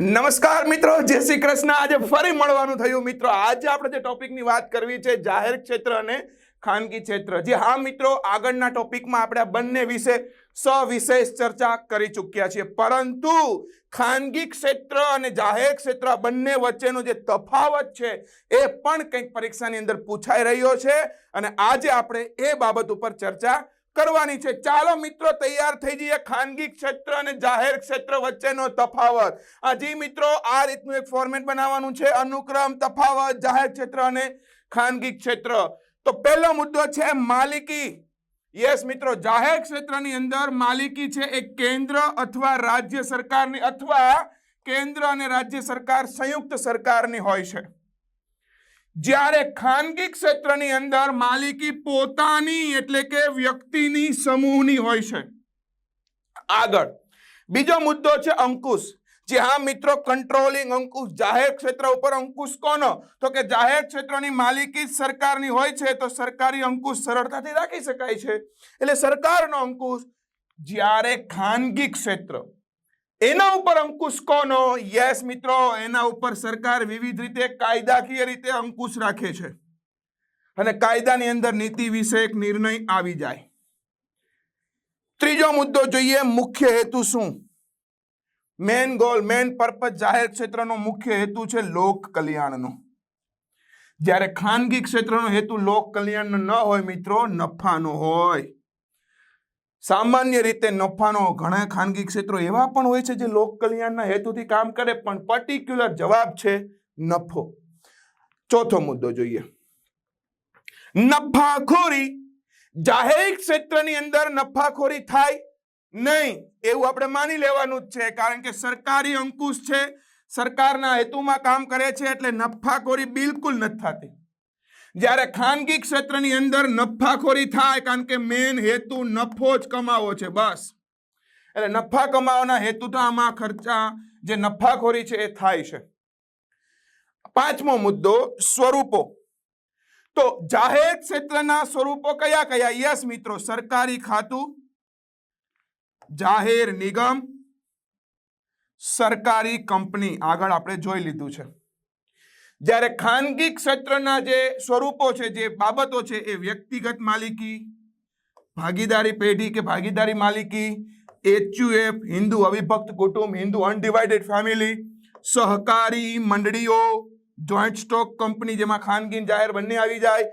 નમસ્કાર મિત્રો, જય શ્રી કૃષ્ણ. આજે ફરી મળવાનું થયું. મિત્રો, આજે આપણે જે ટોપિકની વાત કરવી છે, જાહેર ક્ષેત્ર અને ખાનગી ક્ષેત્ર. જે હા, મિત્રો, આગળના ટોપિકમાં આપણે બંને વિશે સવિશેષ ચર્ચા કરી ચૂક્યા છીએ. પરંતુ ખાનગી ક્ષેત્ર અને જાહેર ક્ષેત્ર બંને વચ્ચેનો જે તફાવત છે, એ પણ કંઈક પરીક્ષાની અંદર પૂછાઈ રહ્યો છે. અને આજે આપણે એ બાબત ઉપર ચર્ચા કરવાની છે. ચાલો મિત્રો, તૈયાર થઈ જઈએ ખાનગી ક્ષેત્ર અને જાહેર ક્ષેત્ર વચ્ચેનો તફાવત. હજી મિત્રો, આ રીતનું એક ફોર્મેટ બનાવવાનું છે. અનુક્રમ, તફાવત, જાહેર ક્ષેત્ર અને ખાનગી ક્ષેત્ર. તો પહેલો મુદ્દો છે માલિકી. યસ મિત્રો, જાહેર ક્ષેત્રની અંદર માલિકી છે એ કેન્દ્ર અથવા રાજ્ય સરકારની અથવા કેન્દ્ર અને રાજ્ય સરકાર સંયુક્ત સરકારની હોય છે. જ્યારે ખાનગી ક્ષેત્રની અંદર માલિકી પોતાની એટલે કે વ્યક્તિની સમૂહની હોય છે. આગળ, બીજો મુદ્દો છે અંકુશ. જે હા મિત્રો કંટ્રોલિંગ અંકુશ, જાહેર ક્ષેત્ર ઉપર અંકુશ કોનો? તો કે જાહેર ક્ષેત્રની માલિકી સરકારની હોય છે, તો સરકારી અંકુશ સરળતાથી રાખી શકાય છે. એટલે સરકારનો અંકુશ જ્યારે ખાનગી ક્ષેત્ર એના ઉપર અંકુશ કોનો? યસ મિત્રો, એના ઉપર સરકાર વિવિધ રીતે કાયદાકીય રીતે અંકુશ રાખે છે. અને કાયદાની અંદર નીતિ વિશે એક નિર્ણય આવી જાય. ત્રીજો મુદ્દો જોઈએ, મુખ્ય હેતુ શું? મેન ગોલ મેન પર્પઝ જાહેર ક્ષેત્રનો મુખ્ય હેતુ છે લોક કલ્યાણનો. જ્યારે ખાનગી ક્ષેત્રનો હેતુ લોક કલ્યાણનો ન હોય, મિત્રો, નફાનો હોય. સામાન્ય રીતે નફાનો ઘણા ખાનગી ક્ષેત્રો એવા પણ હોય છે જે લોક કલ્યાણના હેતુથી કામ કરે, પણ પર્ટિક્યુલર જવાબ છે નફો. ચોથો મુદ્દો જોઈએ. નફાખોરી. જાહેર ક્ષેત્રની અંદર નફાખોરી થાય નહીં, એવું આપણે માની લેવાનું જ છે, કારણ કે સરકારી અંકુશ છે, સરકારના હેતુમાં કામ કરે છે એટલે નફાખોરી બિલકુલ નથી થતી. જ્યારે ખાનગી ક્ષેત્રની અંદર નફાખોરી થાય, કારણ કે મેન હેતુ નફો જ કમાવો છે, બસ. એટલે નફા કમાવાના હેતુ તો આમાં ખર્ચા, જે નફાખોરી છે, એ થાય છે. પાંચમો મુદ્દો, સ્વરૂપો. તો જાહેર ક્ષેત્રના સ્વરૂપો કયા કયા? યસ મિત્રો, સરકારી ખાતું, જાહેર નિગમ, સરકારી કંપની. આગળ આપણે જોઈ લીધું છે. જ્યારે ખાનગી ક્ષેત્રના જે સ્વરૂપો છે, જે બાબતો છે, એ વ્યક્તિગત માલિકી, ભાગીદારી પેઢી કે ભાગીદારી માલિકી એચયુએફ હિન્દુ અવિભક્ત કુટુંબ, હિન્દુ અનડિવાઇડેડ ફેમિલી સહકારી મંડળીઓ જોઈન્ટ સ્ટોક કંપની જેમાં ખાનગી અને જાહેર બંને આવી જાય,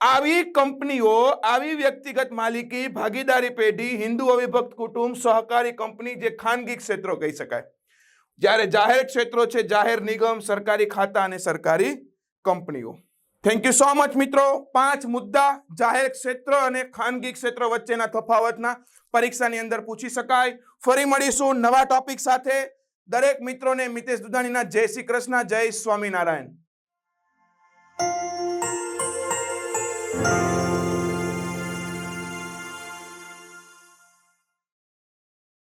આવી કંપનીઓ, આવી વ્યક્તિગત માલિકી, ભાગીદારી પેઢી, હિન્દુ અવિભક્ત કુટુંબ, સહકારી કંપની જે ખાનગી ક્ષેત્રો કહી શકાય. જ્યારે જાહેર ક્ષેત્રો છે, જાહેર નિગમ, સરકારી ખાતા અને સરકારી કંપનીઓ. થેન્ક યુ સો મચ મિત્રો. પાંચ મુદ્દા જાહેર ક્ષેત્ર અને ખાનગી ક્ષેત્ર વચ્ચેના તફાવતના પરીક્ષાની અંદર પૂછી શકાય. ફરી મળીશું નવા ટોપિક સાથે. દરેક મિત્રોને મિતેશ દુધાણીના જય શ્રી કૃષ્ણ, જય સ્વામિનારાયણ.